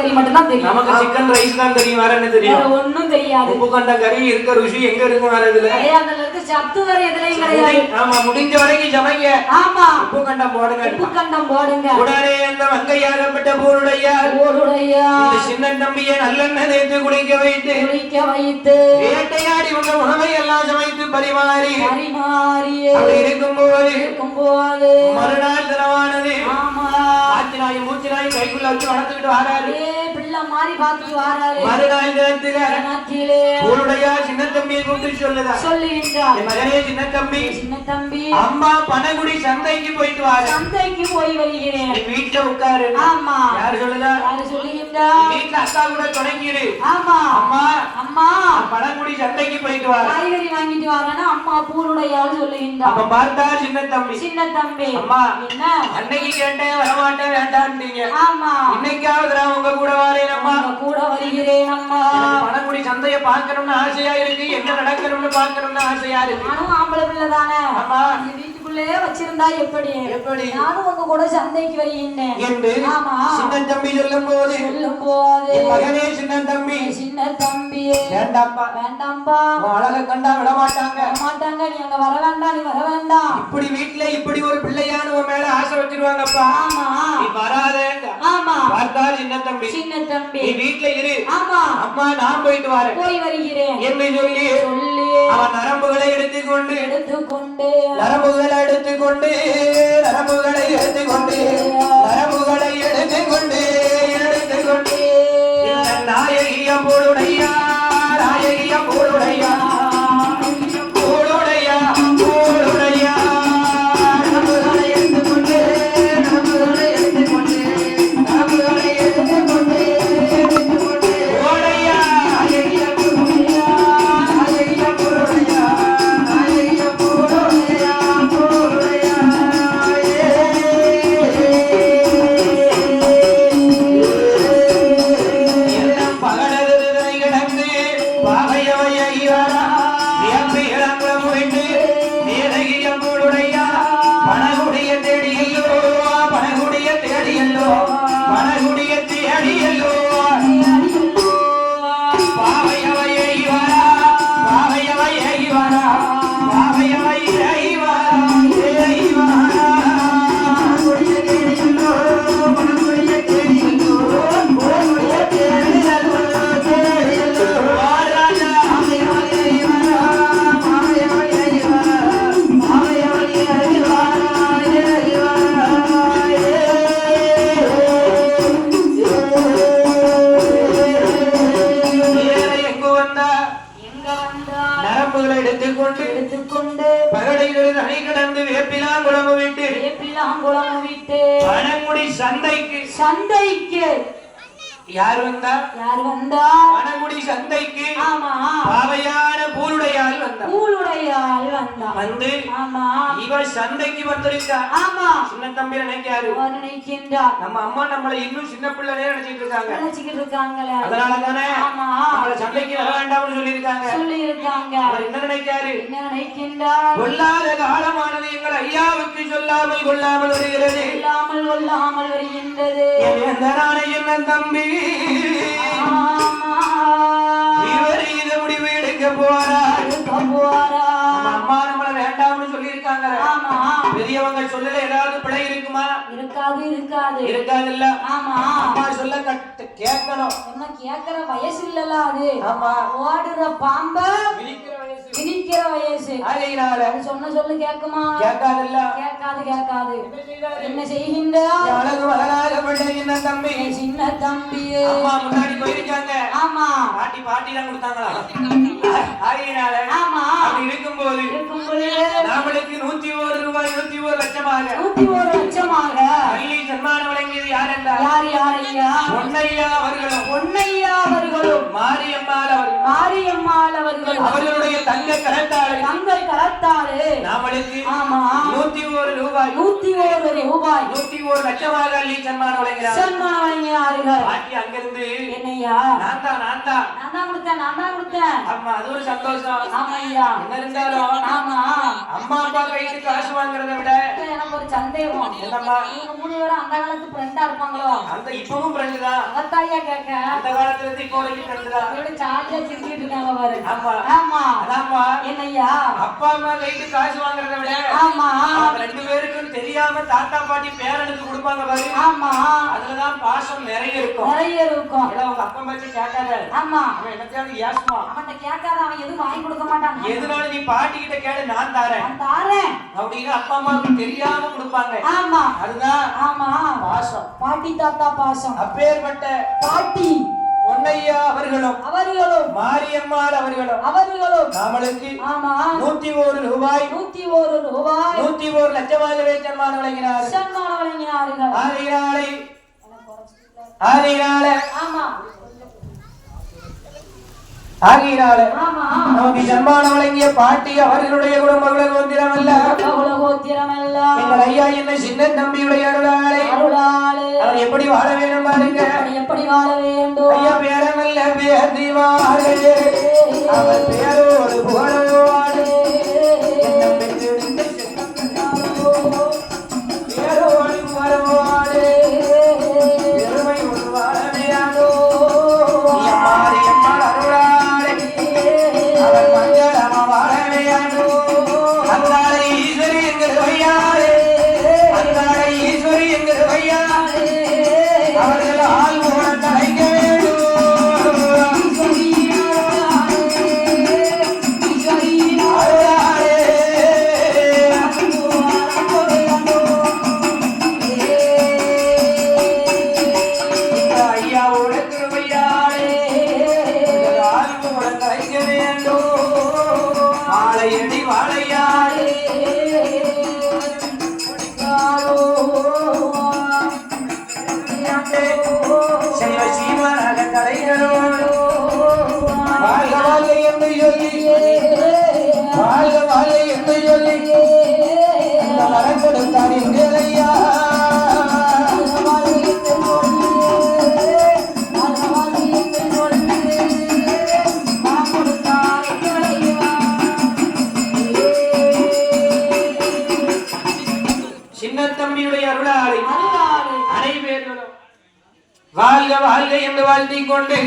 கறி மட்டும் தான் தெரியும். நமக்கு சிக்கன் ரைஸ் தான் தெரியும் வேற என்ன வேற தெரியும் ஒண்ணும் தெரியாது. உப்பு கண்ட கறி இருக்க ருசி எங்க இருக்கும் வேற இதுல? அதுல இருக்க சத்து வேற எதுலயும் கிடையாது. ஆமா முடிஞ்ச வரைக்கும் சமைங்க. ஆமா. உப்பு கண்டம் போடுங்க. உப்பு கண்டம் போடுங்க. உடனே அந்த வங்கையாகப்பட்ட போருடையார் ஓடுடையா இந்த சின்ன தம்பியை நல்லெண்ணெய் தேய்த்து குளிக்க வைத்து குளிக்க வைத்து வேட்டையாடி உங்க உணவை எல்லாம் சமைத்து பரிமாறி பரிமாறியே அப்படி இருக்கும்போது இருக்கும்போது மறுநாள் தினமானது ஆமா. நாய் மூச்சு நாய் கைக்குள்ள வச்சு வளர்த்துக்கிட்டு வராரு. வாராரு மறுநாள் தினத்துல நாட்டிலே போருடையா சின்ன தம்பியை கூப்பிட்டு சொல்லுதா? சொல்லுகின்றார் என் மகனே சின்ன தம்பி சின்ன தம்பி அம்மா பனகுடி சந்தைக்கு போயிட்டு வாரு சந்தைக்கு போய் வருகிறேன். நீ வீட்டுல உட்காரு. ஆமா. யாரு சொல்லுதா? யாரு சொல்லுகின்றார்? நீ வீட்டுல அக்கா கூட தொடங்கிடு ஆமா. அம்மா அம்மா. பனகுடி சந்தைக்கு போயிட்டு வாரு காய்கறி வாங்கிட்டு வரானா? அம்மா பூருடையாள் சொல்லுகின்றார். அப்ப பார்த்தா சின்ன தம்பி சின்ன தம்பி அம்மா என்ன? அன்னைக்கு கேட்டேன் வரமாட்டேன் வேண்டான்ட்டீங்க ஆமா. இன்னைக்காவது நான் உங்க கூட அம்மா கூட வருகிறேன் அம்மா பனங்குடி சந்தைய பார்க்கணும்னு ஆசையா இருக்கு. என்ன நடக்கணும்னு பார்க்கணும்னு ஆசையா இருக்கு. நானும் ஆம்பளை பிள்ளை தானே. வீட்டுக்குள்ளே வச்சிருந்தா எப்படி? எப்படி? நானும் உங்க கூட சந்தைக்கு வருகின்றேன். என்று ஆமா. சின்ன தம்பி சொல்லும் போது சொல்லும் போது மகனே சின்ன தம்பி. சின்ன தம்பியே. வேண்டாப்பா வேண்டாம்பா உன் அழகை கண்டா விட மாட்டாங்க. நீ அங்க வர வேண்டாம் நீ வர வேண்டாம். இப்படி வீட்டுல இப்படி ஒரு பிள்ளையான உன் மேல ஆசை வச்சிருவாங்கப்பா. ஆமா. நீ வராதேங்க. சின்ன தம்பி. சின்ன தம்பி. நீ வீட்டுல இரு. ஆமா. அம்மா நான் போயிட்டு வரேன். போய் வருகிறேன். என்று சொல்லி. சொல்லி. அவன் நரம்புகளை எடுத்துக்கொண்டு. எடுத்துக்கொண்டு. நரம்புகளை எடுத்துக்கொண்டு. நரம்புகளை எடுத்துக்கொண்டு. நரம்புகளை எடுத்துக்கொண்டு. எடுத்துக்கொண்டு. இந்த நாயகிய சந்தைக்கு. சந்தைக்கு. யார் வந்தா? யார் வந்தா? பனங்குடி சந்தைக்கு. ஆமா. பாவையான பூருடையால் வந்தா. கூழுடைய ஆள் வந்தா. வந்து ஆமா. இவ சந்தைக்கு வந்திருக்கா. ஆமா. சின்ன தம்பி நினைக்காரு அவர் நினைக்கின்றார். நம்ம அம்மா நம்மள இன்னும் சின்ன பிள்ளைனே நினைச்சிட்டு இருக்காங்க. நினைச்சுக்கிட்டு இருக்காங்களே. அதனால தானே ஆமா. நம்மள சந்தைக்கு வர வேண்டாம்னு சொல்லியிருக்காங்க. சொல்லி இருக்காங்க அவர் என்ன நினைக்காரு என்ன நினைக்கின்றார்? கொல்லாத காலமானது எங்கள் ஐயாவுக்கு சொல்லாமல் கொள்ளாமல் வருகிறது. கொல்லாமல் கொல்லாமல் வருகின்றது. என் வேந்தனான என்ன தம்பி. ஆமா. இவர் இத முடிவு எடுக்க போறார்? எடுக்க போறா நம்ம அம்மா நம்மள வேண்டாம்னு சொல்லியிருக்காங்க. ஆமா. பெரியவங்க சொல்லல ஏதாவது பிழை இருக்குமா? இருக்காது இருக்காது. இருக்காதுல்ல. ஆமா. அம்மா சொல்ல கட்டு கேட்கணும். என்ன கேக்குற வயசு இல்லல அது. ஆமா. ஓடுற பாம்ப திணிக்கிற வயசு. ஆகையினால அது சொன்ன சொல்லு கேக்குமா கேட்காதுல்ல. கேட்காது கேட்காது. என்ன செய்கின்றார் அழகு மகனாக என்ன தம்பி. சின்ன தம்பியே அம்மா முன்னாடி போயிருக்காங்க. ஆமா. பாட்டி பாட்டி தான் கொடுத்தாங்களா? ஆகையினால ஆமா. அப்படி இருக்கும்போது இருக்கும் பொழுது நாமளுக்கு நூத்தி ஒரு ரூபாய் நூத்தி ஒரு லட்சமாக. நூத்தி ஒரு லட்சமாக பள்ளி சன்மானம் வழங்கியது யார் என்றார் யார் யார் ஐயா பொன்னையா மாரியம்மாள் அவர்களும் அவர்களுடைய தங்க கரத்தாலே. தங்கள் கரத்தாலே. நாமளுக்கு ஆமா. நூத்தி ஒரு ரூபாய். நூத்தி ஒரு ரூபாய். நூத்தி ஒரு லட்சமாக அள்ளி சன்மானம் வழங்கிறார் சன்மானம் வழங்கினார்கள். பாட்டி அங்கிருந்து என்னையா? நான் தான் நான் தான். நான் தான் கொடுத்தேன் நான் தான் கொடுத்தேன். ஆமா அது ஒரு சந்தோஷம். ஆமையா என்ன இருந்தாலும் ஆமா. அம்மா அப்பா கைட்டு காசு வாங்குறதை விட எனக்கு ஒரு சந்தேகம். என்னம்மா? இவங்க மூணு பேரும் அந்த காலத்து ஃப்ரெண்டா இருப்பாங்களோ? அந்த இப்பவும் ஃப்ரெண்டு தான். அதைத்தாயா கேட்க? அந்த காலத்துல இருந்து இப்போ வரைக்கும் ஃப்ரெண்டு தான் ஜாலியா சிரிச்சிட்டு இருக்காங்க பாரு. ஆமா. ஆமா அப்பா அம்மா கைட்டு காசு வாங்குறதை விட ஆமா. ரெண்டு பேருக்கும் தெரியாம தாத்தா பாட்டி பேரனுக்கு கொடுப்பாங்க பாரு. ஆமா. அதுலதான் பாசம் நிறைய இருக்கும். நிறைய இருக்கும். ஏன்னா உங்க அப்பா பத்தி கேட்காத. ஆமா. அவன் என்னத்தையாவது ஏசுமா அவன்கிட்ட கேட்காத அவன் எதுவும் வாங்கி கொடுக்க மாட்டான். எதுனால நீ பாட்டி கிட்ட கேளு நான் தரேன். தாரேன். அப்படின்னு அப்பா அம்மாவுக்கு தெரியாம கொடுப்பாங்க. ஆமா. அதுதான் ஆமா. பாசம். பாட்டி தாத்தா பாசம். அப்பேற்பட்ட பாட்டி. பொன்னையா அவர்களும் அவர்களும் மாரியம்மாள் அவர்களும் அவர்களும் நம்மளுக்கு ஆமா நூத்தி ஒரு ரூபாய் நூத்தி ஒரு ரூபாய் நூத்தி ஒரு லட்சமாக சன்மானம் வழங்கினார் சன்மானம் வழங்கினார்கள் ஆதினாலை ஆதினால ஆமா. ஆகினால ஆமா. நமக்கு சன்மானம் வழங்கிய பாட்டி அவர்களுடைய குடும்பங்கள் ஒன்றிரமல்ல கோத்திரம் எல்லாம் எங்கள் ஐயா என்ன சின்ன தம்பியுடைய அருளாளை அருளாளு அவர் எப்படி வாழ வேணும் பாருங்க. அப்படி எப்படி வாழ வேண்டும்? ஐயா பேரமல்ல பேதி வாழே அவர் பேரோடு புகழோடு வாழையடி வாழையாளே செல்வ சீமனாக தலைகளோடு வாழ்க வாழ்க என்று சொல்லி. வாழ்க வாழ்க என்று சொல்லி. வரம் கொடுத்தார் எங்கள் சின்ன தம்பியுடைய அனைவர்களும் வாழ்க வாழ்க என்று வாழ்த்திக் கொண்டு.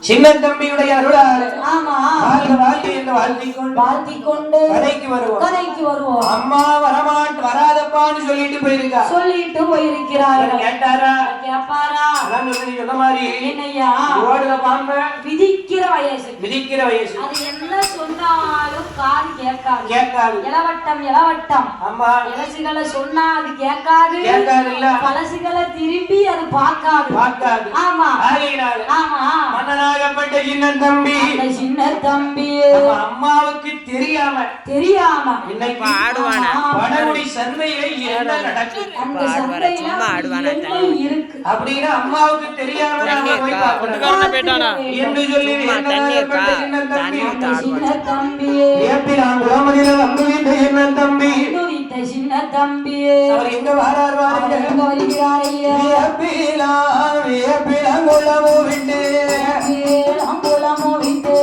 சின்ன தம்பியுடைய அருளாளை. ஆமா. வாழ்க என்று வருவோம். கதைக்கு வருவோம். அம்மா வரமாட் வராதப்பான்னு சொல்லிட்டு போயிருக்கா. சொல்லிட்டு போயிருக்கிறார்கள். கேட்டாரா? கேப்பாரா அதான் சொல்லி சொன்ன மாதிரி என்னையா? ஓடுற பாம்ப விதிக்கிற வயசு. விதிக்கிற வயசு. அது என்ன சொன்னாலும் கேட்காது. கேட்காது. இளவட்டம் இளவட்டம் ஆமா இலசுகளை சொன்னா அது கேட்காது. கேட்காது இல்ல. பழசுகளை திரும்பி அது பார்க்காது. பார்க்காது. ஆமா. ஆகையினால ஆமா. மன்னனாகப்பட்ட சின்ன தம்பி. சின்ன தம்பி. அம்மாவுக்கு தெரியாம. தெரியாம. இன்னைக்கு ஆமா. வடமுடி சந்தையில என்ன நடக்குது? அந்த சந்தையில என்ன இருக்கு. அப்படின்னு அம்மாவுக்கு தெரியாம நாம போய் பார்க்கணும். என்று சொல்லி சின்ன தம்பி. சின்ன தம்பி. ஏப்பிலான் குளமதியில வந்து இந்த சின்ன தம்பி. சின்ன தம்பி. அவர் எங்க வாரார் வருகிறார் ஐயா. வியப்பிலாம் வியப்பிலாம் குளமு விட்டு. அங்குளமோ விட்டு